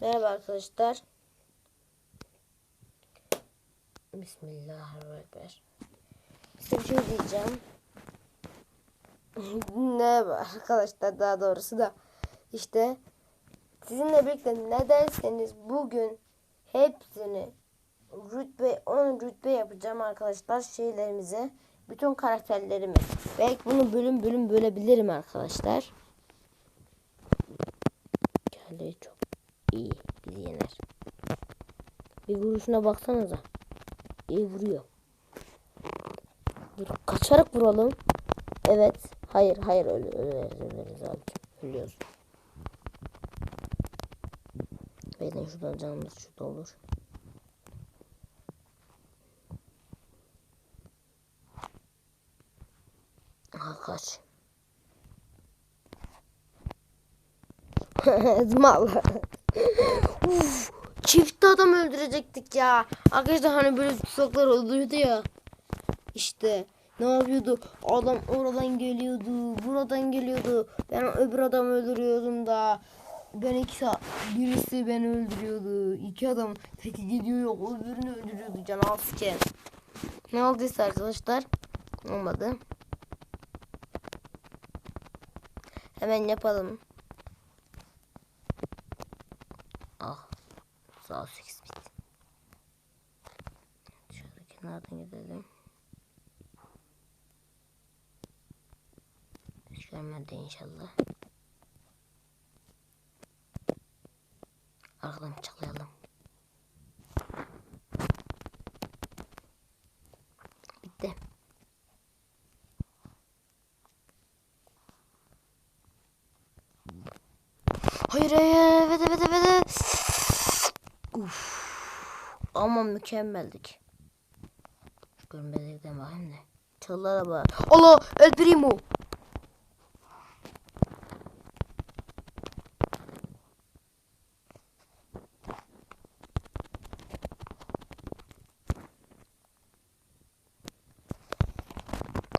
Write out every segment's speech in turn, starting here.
Merhaba arkadaşlar. Bismillahirrahmanirrahim. Size bir şey diyeceğim. Merhaba arkadaşlar daha doğrusu da işte sizinle birlikte ne derseniz bugün hepsini rütbe 10 rütbe yapacağım arkadaşlar şeylerimize bütün karakterlerimi belki bunu bölüm bölüm bölebilirim arkadaşlar Diğerleri çok iyi bizi yener. Bir vuruşuna baksanıza. İyi vuruyor. Dur, kaçarak vuralım. Evet hayır hayır öyle öyle öleriz abi ölüyoruz Beyden şuradan canımız şurada olur. Aha kaç. Mal. Uf, çift adam öldürecektik ya. Arkadaşlar hani böyle tuzaklar oluyordu ya. İşte ne yapıyordu? Adam oradan geliyordu, buradan geliyordu. Ben öbür adamı öldürüyordum da. Ben iki sa- birisi beni öldürüyordu. İki adam teki gidiyor yok öbürünü öldürüyordu can alsken. Ne olduysa arkadaşlar olmadı. Hemen yapalım. Ah. Sağ ol 8 bit. Şöyle kenardan gidelim. Hiç görmedi inşallah. Arkadan bıçaklayalım. Bitti. Hayır hayır evet evet evet. evet. Uf. Ama mükemmeldik. Şu görmezlikten bakayım da. Çallara bak. Allah El Primo.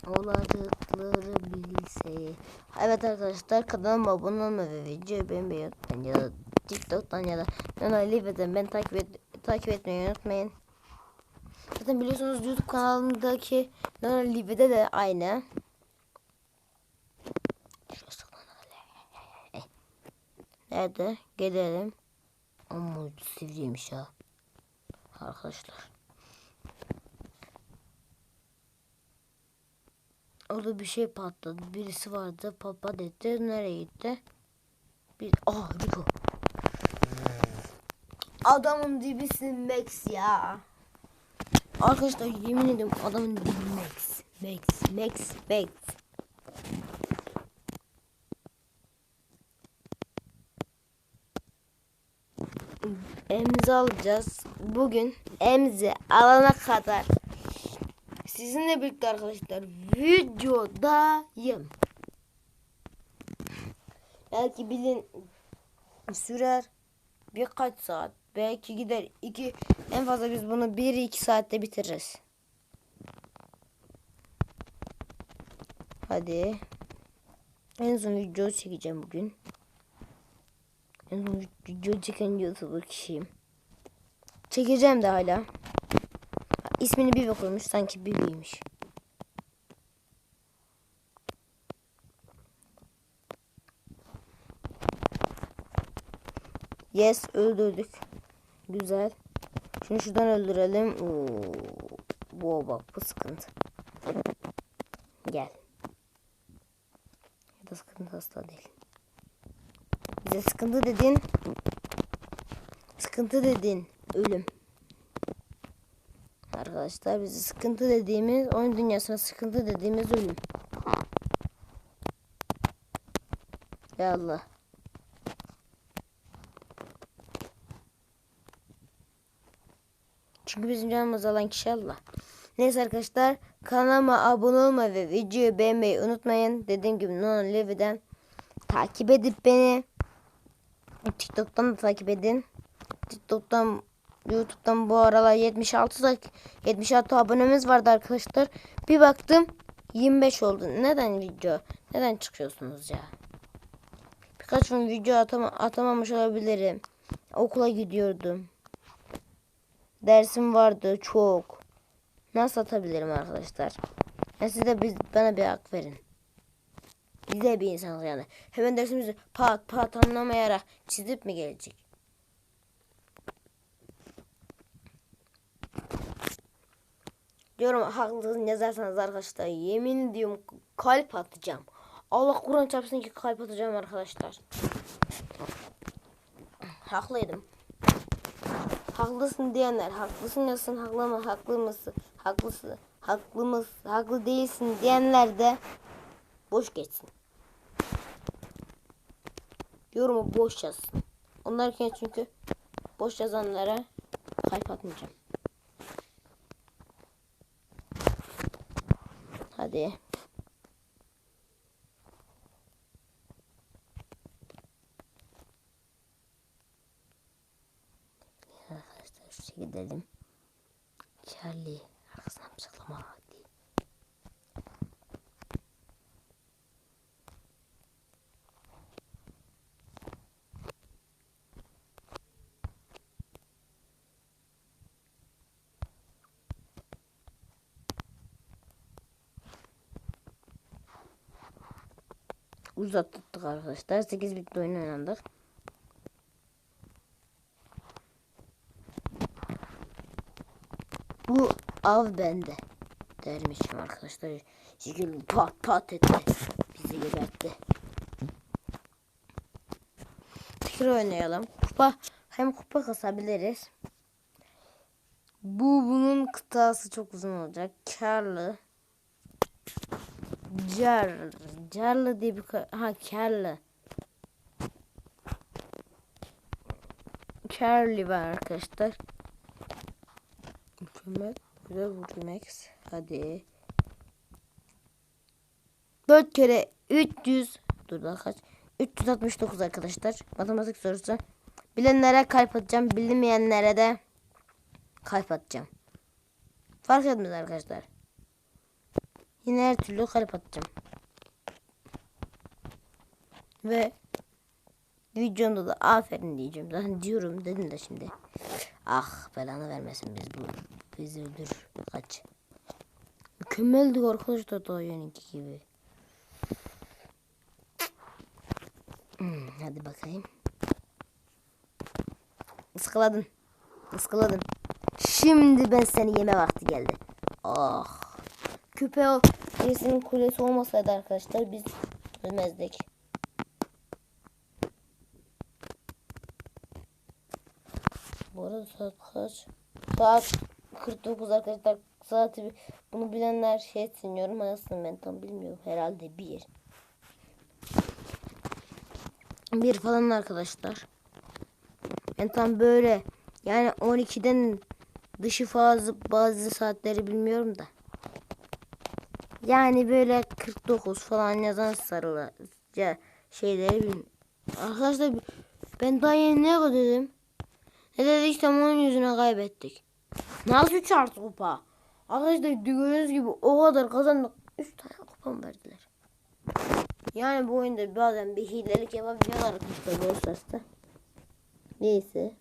Olacakları bilse. Evet arkadaşlar kanalıma abone olmayı ve videoyu beğenmeyi unutmayın. Ya da TikTok'tan ya da Nana Live'den ben takip, et, takip etmeyi unutmayın. Zaten biliyorsunuz YouTube kanalımdaki Nana Live'de de aynı. Nerede? Gelelim. Ama sivriymiş ya. Arkadaşlar. Orada bir şey patladı. Birisi vardı. Papat etti. Nereye gitti? Bir... Ah Rico. Adamın dibisin Max ya. Arkadaşlar yemin ediyorum adamın Max. Max. Max. Max. Emzi alacağız. Bugün emzi alana kadar sizinle birlikte arkadaşlar videodayım. Belki bilin sürer birkaç saat. Belki gider iki en fazla biz bunu bir iki saatte bitiririz. Hadi. En son video çekeceğim bugün. En son video çeken YouTuber kişiyim. Çekeceğim de hala. İsmini Bibi koymuş. Sanki Bibi'ymiş. Yes öldürdük. Güzel. Şimdi şuradan öldürelim. Oo, bu bak bu sıkıntı. Gel. Ya da sıkıntı asla değil. Bize sıkıntı dedin. Sıkıntı dedin. Ölüm. Arkadaşlar bize sıkıntı dediğimiz oyun dünyasına sıkıntı dediğimiz ölüm. Ya Allah. Çünkü bizim canımız alan kişi Allah. Neyse arkadaşlar kanalıma abone olmayı ve videoyu beğenmeyi unutmayın. Dediğim gibi Nono Levy'den takip edip beni TikTok'tan da takip edin. TikTok'tan YouTube'dan bu aralar 76 dak 76 abonemiz vardı arkadaşlar. Bir baktım 25 oldu. Neden video? Neden çıkıyorsunuz ya? Birkaç gün video atama, atamamış olabilirim. Okula gidiyordum. Dersim vardı çok. Nasıl atabilirim arkadaşlar? Ya siz de biz, bana bir hak verin. Biz de bir insanız yani. Hemen dersimizi pat pat anlamayarak çizip mi gelecek? Diyorum haklısın yazarsanız arkadaşlar yemin ediyorum kalp atacağım. Allah Kur'an çarpsın ki kalp atacağım arkadaşlar. Haklıydım. Haklısın diyenler haklısın yazsın haklı mı haklı mısın haklısın haklı mısın haklı değilsin diyenler de boş geçsin. Yorumu boş yazsın. Onlarken çünkü boş yazanlara kalp atmayacağım. Hadi. Arkadaşlar şu şekilde gidelim. Charlie arkasından bıçaklama hadi. Uzattık arkadaşlar. 8 bitti oyun oynandık. Bu av bende. Dermişim arkadaşlar. Şekil pat pat etti. Bizi gebertti. Tekrar oynayalım. Kupa hem kupa kasabiliriz. Bu bunun kıtası çok uzun olacak. Karlı. Car. Carlı diye bir ha karlı. Charlie var arkadaşlar. Mükemmel. Güzel vurdu Max. Hadi. 4 kere 300 dur daha kaç 369 arkadaşlar matematik sorusu bilenlere kalp atacağım bilinmeyenlere de kalp atacağım fark etmez arkadaşlar yine her türlü kalp atacağım ve videomda da aferin diyeceğim zaten diyorum dedim de şimdi ah belanı vermesin biz bu bizi öldür kaç mükemmeldik arkadaşlar daha yönünki gibi Hmm, hadi bakayım. Iskaladın. Iskaladın. Şimdi ben seni yeme vakti geldi. Ah. Küpe o birisinin kulesi olmasaydı arkadaşlar biz ölmezdik. Bu arada saat kaç? Saat 49 arkadaşlar. Saati bunu bilenler şey etsin yorum yazsın ben tam bilmiyorum. Herhalde bir. bir falan arkadaşlar. Ben tam böyle yani 12'den dışı fazla bazı saatleri bilmiyorum da. Yani böyle 49 falan yazan sarılı şeyleri bilmiyorum. Arkadaşlar ben daha yeni ne dedim? Ne dedik tam onun yüzüne kaybettik. Nasıl 3 artı kupa? Arkadaşlar gördüğünüz gibi o kadar kazandık. 3 tane kupa mı verdiler? Yani bu oyunda bazen bir hilelik yapabiliyorlar arkadaşlar Brawl. Neyse.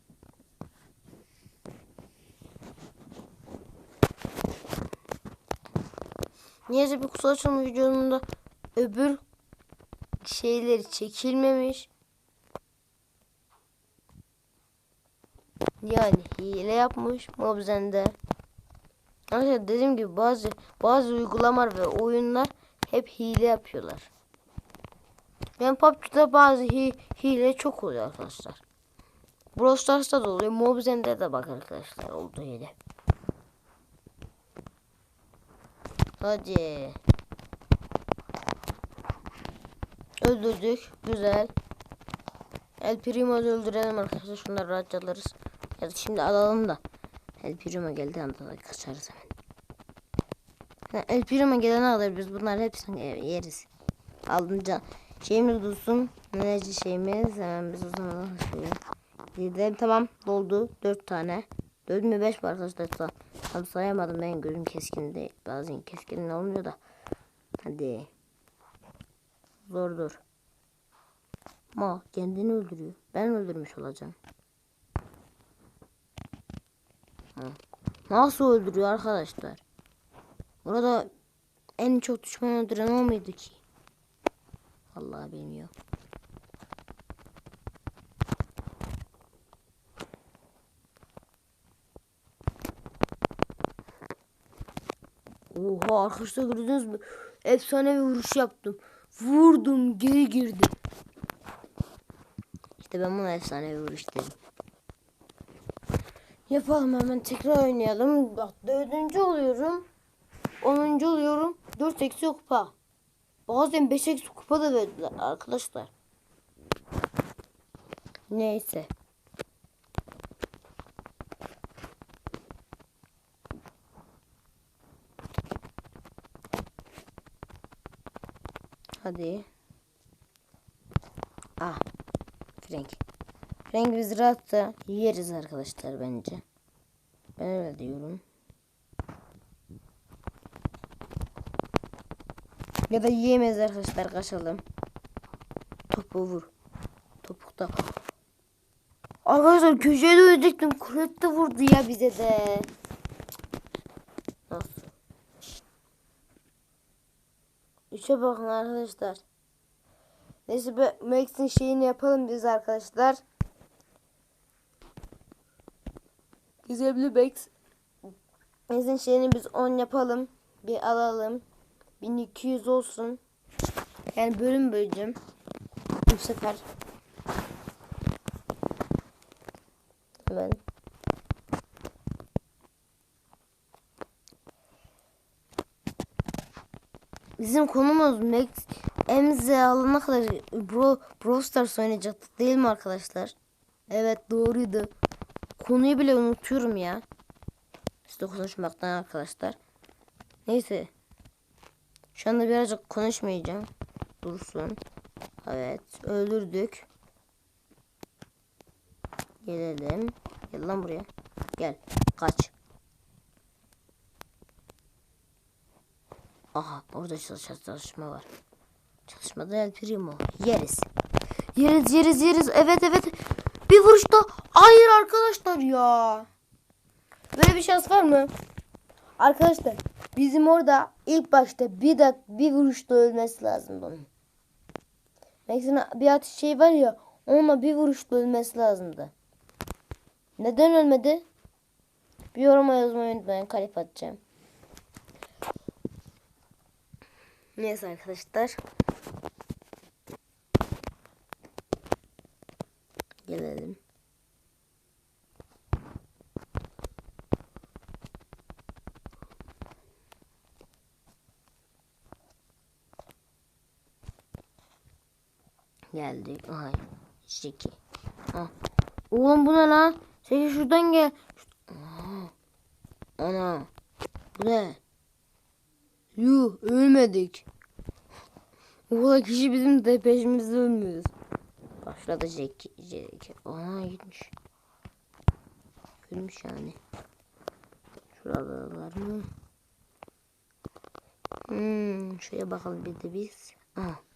Neyse bir kutu açılma videomunda öbür şeyleri çekilmemiş. Yani hile yapmış Mobzen'de. Arkadaşlar dediğim gibi bazı bazı uygulamalar ve oyunlar hep hile yapıyorlar. Ben PUBG'de bazı hi hile çok oluyor arkadaşlar. Brawl Stars'ta da oluyor. Mobzen'de de bak arkadaşlar oldu hile. Hadi. Öldürdük. Güzel. El Primo'yu öldürelim arkadaşlar. Şunları rahatça alırız. Da şimdi alalım da. El Primo geldi anda da kaçarız hemen. El Primo gelene alır biz bunlar hepsini yeriz. Alınca şeyimiz dursun. Enerji şeyimiz hemen biz o zaman. Gidelim tamam doldu. Dört tane. Dört mü beş var arkadaşlar. Tam sayamadım ben gözüm keskin değil. Bazen keskin olmuyor da. Hadi. Zordur. Ma kendini öldürüyor. Ben öldürmüş olacağım. Nasıl öldürüyor arkadaşlar? Burada en çok düşman öldüren o muydu ki? Allah bilmiyor. Oha arkadaşlar gördünüz mü? Efsane bir vuruş yaptım. Vurdum geri girdi. İşte ben buna efsane bir vuruş dedim. Yapalım hemen tekrar oynayalım. Bak dördüncü oluyorum. Onuncu oluyorum. Dört eksi kupa. Bazen beş eksi kupa da verdiler arkadaşlar. Neyse. Hadi. Ah. Frank. Frank biz rahat da yeriz arkadaşlar bence. Ben öyle diyorum. Ya da yiyemeyiz arkadaşlar kaçalım. Topu vur. Topukta. Arkadaşlar köşeye dönecektim. Kuret de vurdu ya bize de. Nasıl? Üçe bakın arkadaşlar. Neyse Max'in şeyini yapalım biz arkadaşlar. Gizemli Max. Max'in şeyini biz 10 yapalım. Bir alalım. 1200 olsun. Yani bölüm böleceğim. Bu sefer. Hemen. Bizim konumuz Max MZ alana kadar Bro, Brawl Stars oynayacaktık değil mi arkadaşlar? Evet doğruydu. Konuyu bile unutuyorum ya. Size konuşmaktan arkadaşlar. Neyse. Şu anda birazcık konuşmayacağım. Dursun. Evet. Öldürdük. Gelelim. Gel lan buraya. Gel. Kaç. Aha orada çalış çalışma var. Çalışmada El Primo. Yeriz. Yeriz yeriz yeriz. Evet evet. Bir vuruşta. Arkadaşlar ya. Böyle bir şans var mı? Arkadaşlar bizim orada ilk başta bir dak bir vuruşta ölmesi lazım bunun. Mesela bir atış şey var ya onunla bir vuruşta ölmesi lazımdı. Neden ölmedi? Bir yoruma yazmayı unutmayın. Kalip atacağım. Neyse arkadaşlar. Gelelim. Geldik. Ay. Şeki. Ah. Oğlum bu ne lan? Şeki şuradan gel. Ana. Bu ne? Yuh ölmedik. O kadar kişi bizim de peşimizde ölmüyoruz. Başladı Jack. Jack. Ana gitmiş. Ölmüş yani. Şurada var mı? Hmm, şuraya bakalım bir de biz. Aha.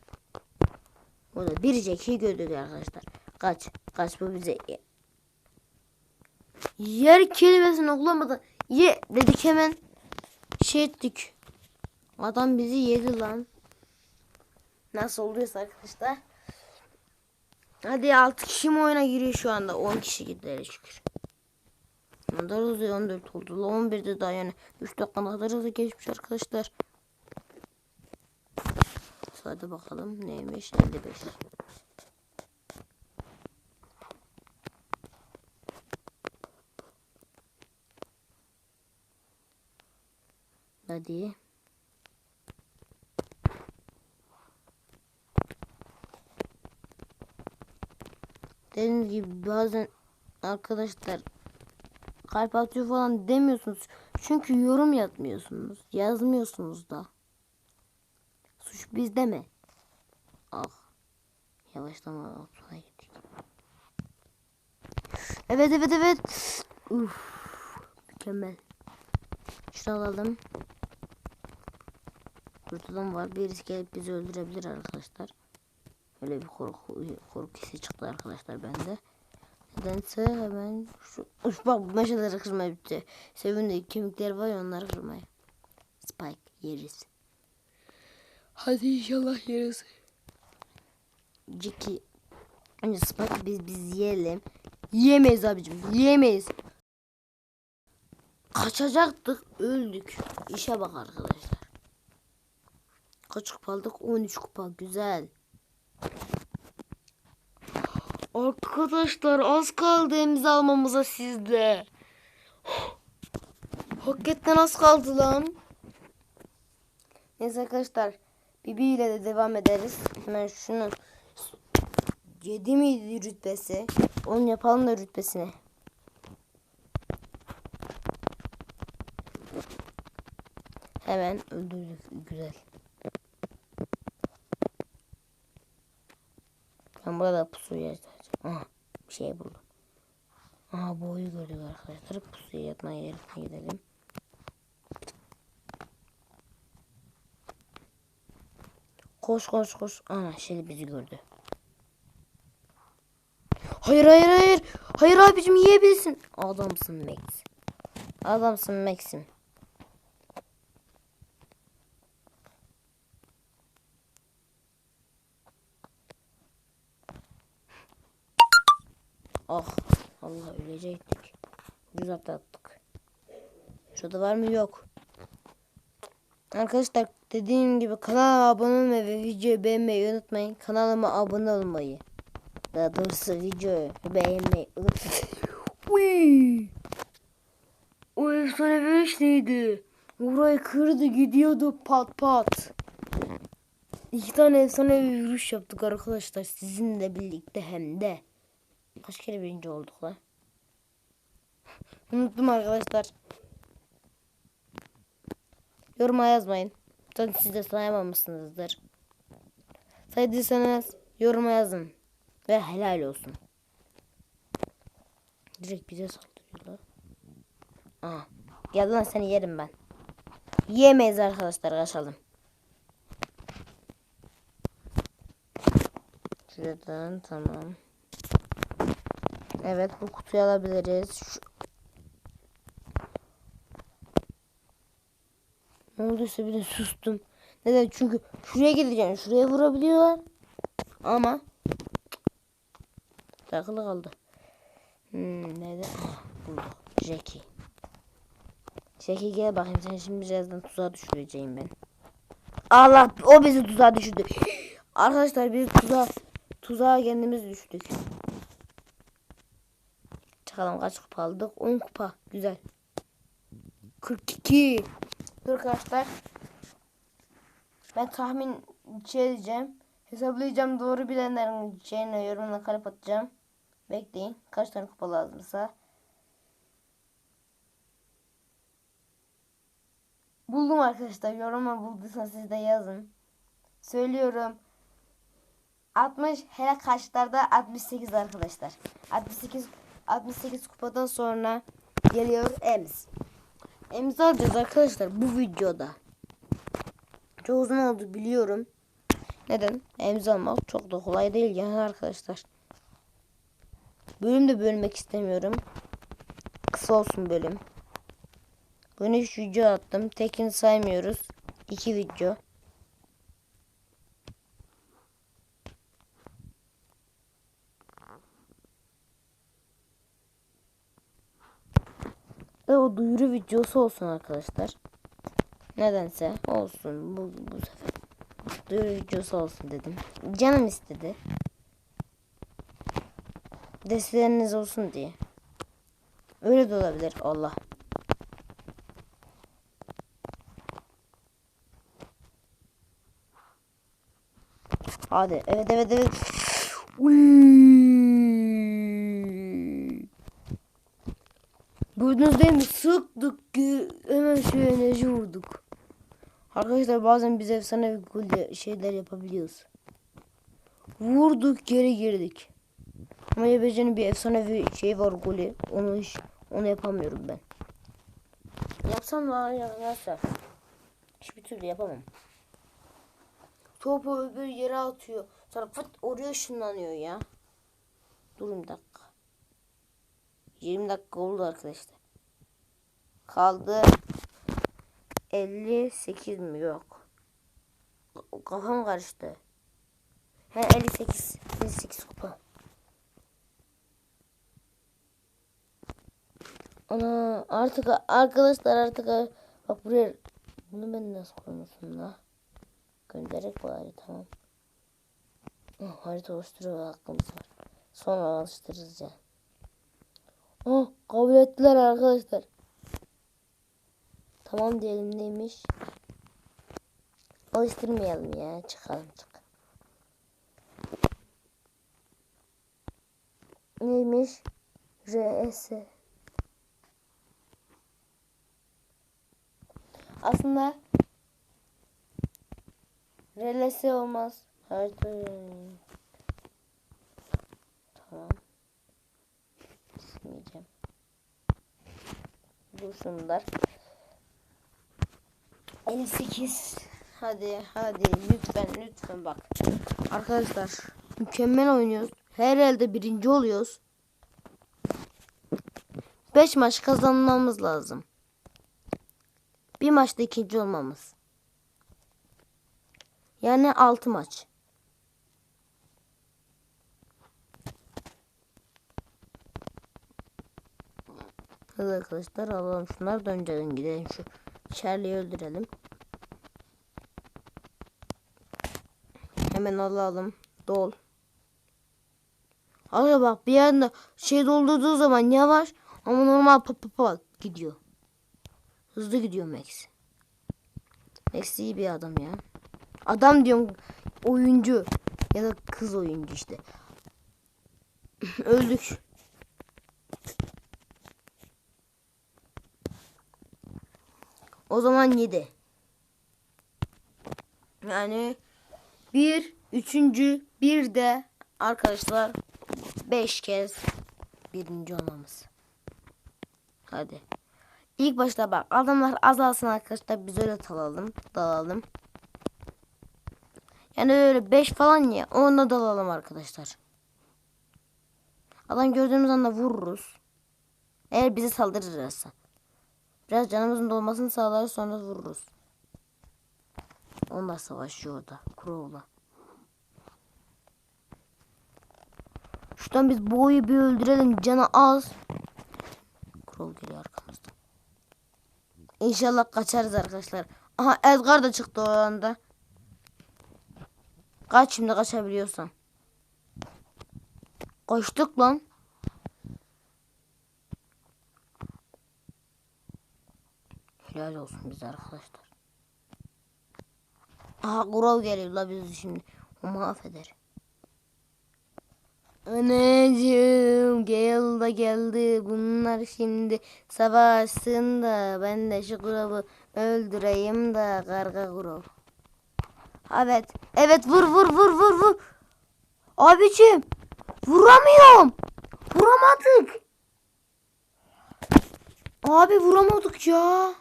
Burada bir Jack'i gördük arkadaşlar. Kaç. Kaç bu bize. Yer kelimesini okulamadan ye dedik hemen şey ettik. Adam bizi yedi lan. Nasıl oluyorsa arkadaşlar. Hadi 6 kişi mi oyuna giriyor şu anda? 10 kişi gider şükür. Ne kadar hızlı 14 oldu. 11'de daha yani 3 dakika kadar hızlı geçmiş arkadaşlar. Hadi bakalım neymiş 55. Hadi. Dediğim gibi bazen arkadaşlar kalp atıyor falan demiyorsunuz. Çünkü yorum yapmıyorsunuz. Yazmıyorsunuz da. Suç bizde mi? Ah. Yavaşlama altına gittik. Evet evet evet. Uf. Mükemmel. Şunu alalım. Kurtulan var. Birisi gelip bizi öldürebilir arkadaşlar. Öyle bir korku, korku hissi çıktı arkadaşlar bende. Nedense hemen şu Uf, bak meşaları kırmaya bitti. Sevimli kemikler var ya onları kırmaya. Spike yeriz. Hadi inşallah yeriz. Jackie Önce Spike biz biz yiyelim. Yiyemeyiz abicim. Yiyemeyiz. Kaçacaktık. Öldük. İşe bak arkadaşlar. Kaç kupa aldık? 13 kupa. Güzel. Arkadaşlar az kaldı imza almamıza sizde. Hakikaten az kaldı lan. Neyse arkadaşlar. Bibi ile de devam ederiz. Hemen şunu 7 miydi rütbesi? Onu yapalım da rütbesine. Hemen öldürdük. Güzel. Ben burada pusu yazacağım. Aha bir şey buldum. Aha boyu gördük arkadaşlar. Pusuya yatma yerine gidelim. Koş koş koş. Ana şey bizi gördü. Hayır hayır hayır. Hayır abicim yiyebilirsin. Adamsın Max. Adamsın Max'im. Ah Allah ölecektik. Ucuz atlattık. Şurada var mı? Yok. Arkadaşlar dediğim gibi kanala abone olmayı ve videoyu beğenmeyi unutmayın. Kanalıma abone olmayı. Daha doğrusu videoyu beğenmeyi unutmayın. O efsane beş neydi? Orayı kırdı gidiyordu pat pat. İki tane efsane bir yürüyüş yaptık arkadaşlar sizinle birlikte hem de. Kaç kere birinci olduk lan? Unuttum arkadaşlar. Yoruma yazmayın. Zaten siz de sayamamışsınızdır. Saydıysanız yoruma yazın. Ve helal olsun. Direkt bize saldırıyorlar. Aa, gel seni yerim ben. Yemeyiz arkadaşlar kaçalım. Şuradan tamam. Evet bu kutuyu alabiliriz. Şu... Ne olduysa bir de sustum. Neden? Çünkü şuraya gideceğim. Şuraya vurabiliyorlar. Ama takılı kaldı. Hmm, neden? Ah, bulduk. Jackie. Jackie gel bakayım. Sen şimdi birazdan tuzağa düşüreceğim ben. Allah o bizi tuzağa düşürdü. Arkadaşlar biz tuzağa tuzağa kendimiz düştük. Çıkalım kaç kupa aldık? 10 kupa. Güzel. 42. Dur arkadaşlar. Ben tahmin şey diyeceğim. Hesaplayacağım doğru bilenlerin şeyine yorumuna kalp atacağım. Bekleyin. Kaç tane kupa lazımsa. Buldum arkadaşlar. Yoruma bulduysanız siz de yazın. Söylüyorum. 60 hele kaçlarda 68 arkadaşlar. 68 68 kupadan sonra geliyor Ems. Ems alacağız arkadaşlar bu videoda. Çok uzun oldu biliyorum. Neden? Ems almak çok da kolay değil yani arkadaşlar. Bölüm de bölmek istemiyorum. Kısa olsun bölüm. Bunu 3 video attım. Tekini saymıyoruz. 2 video. Ve o duyuru videosu olsun arkadaşlar. Nedense olsun bu, bu sefer. Duyuru videosu olsun dedim. Canım istedi. Desteğiniz olsun diye. Öyle de olabilir. Allah. Hadi. Evet evet evet. Uy. Gördünüz değil mi? Sıktık. Hemen şu enerji vurduk. Arkadaşlar bazen biz efsane bir şeyler yapabiliyoruz. Vurduk geri girdik. Ama YBC'nin bir efsane bir şey var golü. Onu hiç onu yapamıyorum ben. Yapsam da arkadaşlar. Hiçbir türlü yapamam. Topu öbür yere atıyor. Sonra fıt oraya ışınlanıyor ya. Durun dakika. 20 dakika oldu arkadaşlar. Kaldı 58 mi yok. Kafam karıştı. He 58. 58 kupa. Ana artık arkadaşlar artık bak buraya bunu ben nasıl koymuşum la? Göndererek bari tamam. Oh, harita oluşturuyor aklımız var. Sonra alıştırırız ya. Oh kabul ettiler arkadaşlar. Tamam diyelim neymiş? Alıştırmayalım ya çıkalım çık. Neymiş? RS. Aslında RLS olmaz. Harita. Tamam. Silmeyeceğim. Dursunlar. 58. Hadi hadi lütfen lütfen bak. Arkadaşlar mükemmel oynuyoruz. Her elde birinci oluyoruz. 5 maç kazanmamız lazım. Bir maçta ikinci olmamız. Yani 6 maç. Hadi arkadaşlar alalım şunları da önceden gidelim şu Charlie'yi öldürelim. Hemen alalım. Dol. Abi bak bir yanda şey doldurduğu zaman yavaş ama normal pa pa pa gidiyor. Hızlı gidiyor Max. Max iyi bir adam ya. Adam diyorum oyuncu ya da kız oyuncu işte. Öldük. O zaman 7. Yani bir üçüncü bir de arkadaşlar beş kez birinci olmamız. Hadi. İlk başta bak adamlar azalsın arkadaşlar biz öyle dalalım. Dalalım. Yani öyle 5 falan ya onunla dalalım arkadaşlar. Adam gördüğümüz anda vururuz. Eğer bize saldırırsa. Biraz canımızın dolmasını sağlar sonra vururuz. Onlar savaşıyor orada. Crow'la. Şuradan biz boyu bir öldürelim. Canı az. Crow geliyor arkamızda. İnşallah kaçarız arkadaşlar. Aha Edgar da çıktı o anda. Kaç şimdi kaçabiliyorsan. Kaçtık lan. Helal olsun bize arkadaşlar. Aha Kurav geliyor la bizi şimdi. O mahveder. Anacığım gel da geldi. Bunlar şimdi savaşsın da ben de şu Kurav'ı öldüreyim da karga Kurav. Evet. Evet vur vur vur vur vur. Abicim vuramıyorum. Vuramadık. Abi vuramadık ya.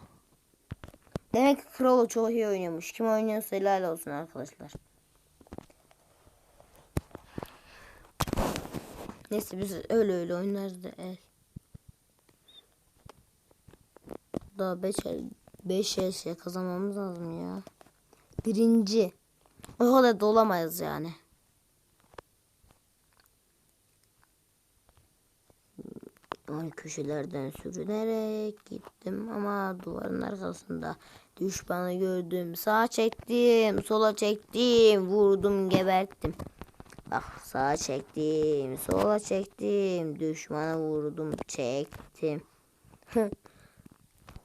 Demek ki Kralo çok iyi oynuyormuş. Kim oynuyorsa helal olsun arkadaşlar. Neyse biz öyle öyle oynarız da el. Daha 5 el 5 el şey kazanmamız lazım ya. Birinci. O kadar da olamayız yani. Köşelerden sürünerek gittim ama duvarın arkasında düşmanı gördüm. Sağa çektim, sola çektim, vurdum, geberttim. Bak sağa çektim, sola çektim, düşmanı vurdum, çektim.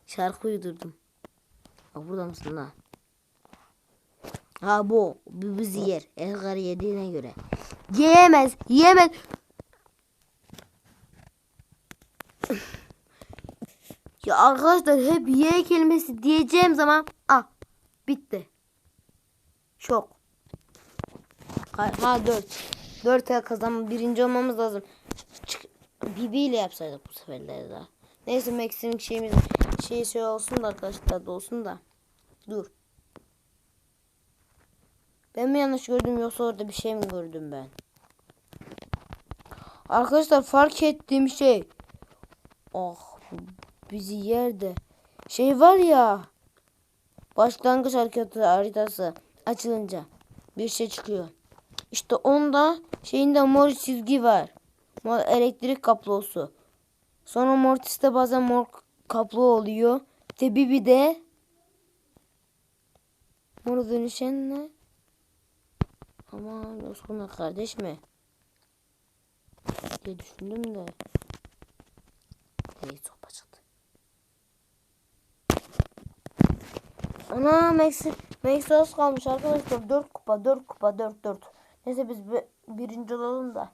Şarkı uydurdum. Bak burada mısın lan? Ha bu, bizi yer. Edgar yediğine göre. Yiyemez, yiyemez. Ya arkadaşlar hep Y kelimesi diyeceğim zaman ah bitti. Şok. Ha, ha 4. 4 el kazanma birinci olmamız lazım. Bibi ile yapsaydık bu seferleri daha. Neyse Max'in şeyimiz şey şey olsun da arkadaşlar da olsun da. Dur. Ben mi yanlış gördüm yoksa orada bir şey mi gördüm ben? Arkadaşlar fark ettiğim şey. Oh bizi yerde. Şey var ya. Başlangıç hareketi haritası açılınca bir şey çıkıyor. İşte onda şeyinde mor çizgi var. Mor elektrik kablosu. Sonra Mortis'te bazen mor kablo oluyor. Tabi bir de mor dönüşen ne? Aman Osman'a kardeş mi? diye düşündüm de. Neyse sopa çıktı. Ana Max, Max az kalmış arkadaşlar. 4 kupa 4 kupa 4 4. Neyse biz bir, birinci olalım da.